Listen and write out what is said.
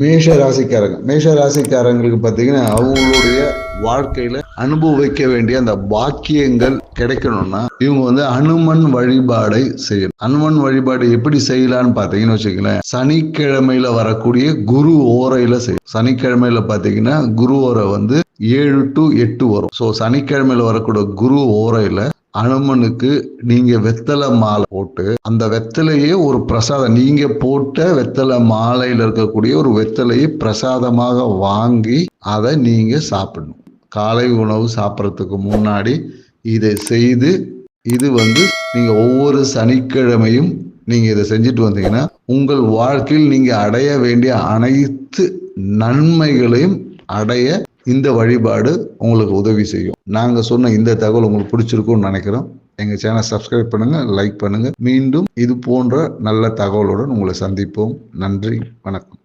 மேஷ ராசிக்காரங்க. மேஷ ராசிக்காரங்களுக்கு பார்த்தீங்கன்னா அவங்களுடைய வாழ்க்கையில அனுபவிக்க வேண்டிய அந்த பாக்கியங்கள் கிடைக்கணும்னா இவங்க வந்து அனுமன் வழிபாடை செய்யணும். அனுமன் வழிபாடு எப்படி செய்யலாம்னு பார்த்தீங்கன்னு வச்சுக்கங்களேன் சனிக்கிழமையில வரக்கூடிய குரு ஓரையில செய்யும் சனிக்கிழமையில பார்த்தீங்கன்னா குரு ஓரை வந்து ஏழு டு எட்டு வரும். ஸோ சனிக்கிழமையில வரக்கூடிய குரு ஓரையில அனுமனுக்கு நீங்க வெத்தலை மாலை போட்டு அந்த வெத்தலையே ஒரு பிரசாதம் நீங்க போட்ட வெத்தலை மாலையில இருக்கக்கூடிய ஒரு வெத்தலையை பிரசாதமாக வாங்கி அதை நீங்க சாப்பிடணும். காலை உணவு சாப்பிட்றதுக்கு முன்னாடி இதை செய்து இது வந்து நீங்க ஒவ்வொரு சனிக்கிழமையும் நீங்க இதை செஞ்சுட்டு வந்தீங்கன்னா உங்கள் வாழ்க்கையில் நீங்க அடைய வேண்டிய அனைத்து நன்மைகளையும் அடைய இந்த வழிபாடு உங்களுக்கு உதவி செய்யும். நாங்கள் சொன்ன இந்த தகவல் உங்களுக்கு பிடிச்சிருக்கும்னு நினைக்கிறோம். எங்கள் சேனல் சப்ஸ்கிரைப் பண்ணுங்க லைக் பண்ணுங்க. மீண்டும் இது போன்ற நல்ல தகவலுடன் உங்களை சந்திப்போம். நன்றி வணக்கம்.